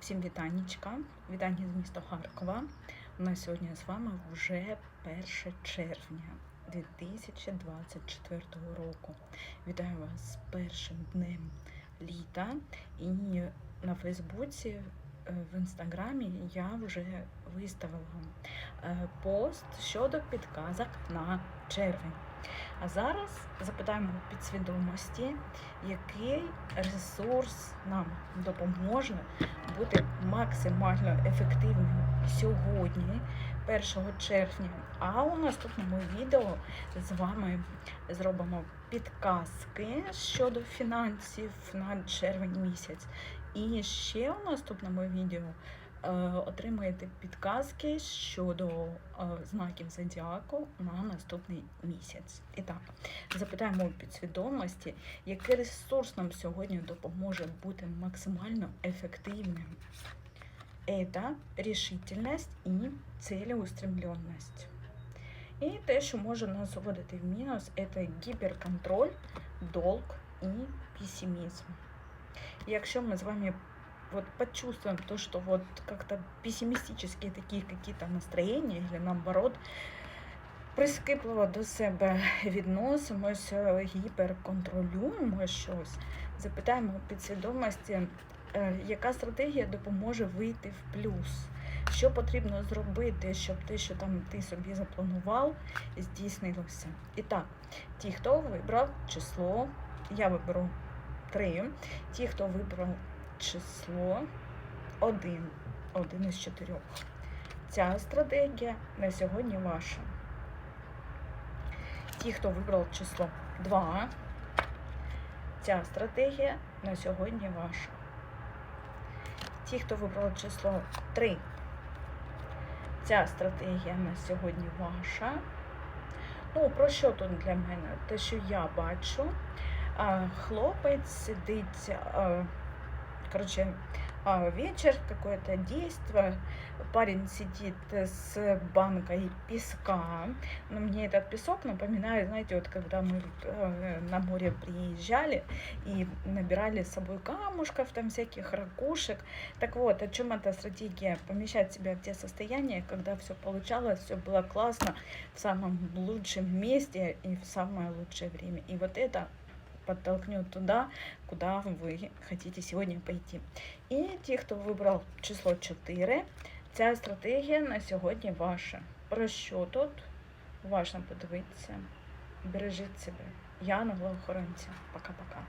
Всім вітанічка, вітання з міста Харкова. У нас сьогодні з вами вже 1 червня 2024 року. Вітаю вас з першим днем літа. І на Фейсбуці, в інстаграмі я вже виставила е, пост щодо підказок на червень. А зараз запитаємо підсвідомості, який ресурс нам допоможе бути максимально ефективним сьогодні, 1 червня. А у наступному відео з вами зробимо підказки щодо фінансів на червень місяць. І ще у наступному відео е, отримаєте підказки щодо е, знаків зодіаку на наступний місяць. І так, запитаємо у підсвідомості, який ресурс нам сьогодні допоможе бути максимально ефективним. Это решительность і целеустремленность. І те, що може нас вводити в мінус, це гіперконтроль, долг і пессимизм. Якщо ми з вами вот почувствуем то, что вот как-то пессимистические такие какие-то настроения, или наоборот, прискіпливо до себе відносимося, гіперконтролюємо щось, запитаємо у підсвідомості, е, яка стратегія допоможе вийти в плюс. Що потрібно зробити, щоб те, що там ти собі запланував, здійснилося. І так, ті, хто вибрав число, я виберу 3. Ті, хто вибрав число 1, 1 із 4. Ця стратегія на сьогодні ваша. Ті, хто вибрав число 2, ця стратегія на сьогодні ваша. Ті, хто вибрав число 3, ця стратегія на сьогодні ваша. Ну, про що тут для мене? Те, що я бачу, хлопець сидить, а, вечер, какое-то действие, парень сидит с банкой песка, но мне этот песок напоминает, знаете, вот когда мы э, на море приезжали и набирали с собой камушков, там всяких ракушек. Так вот, о чем эта стратегия? Помещать себя в те состояния, когда все получалось, все было классно, в самом лучшем месте и в самое лучшее время. И вот это подтолкнет туда, куда вы хотите сегодня пойти. И те, кто выбрал число 4, ця стратегія на сьогодні ваша. Про що тут? Важно подивитися. Бережіть себе. Я на охоронця. Пока-пока.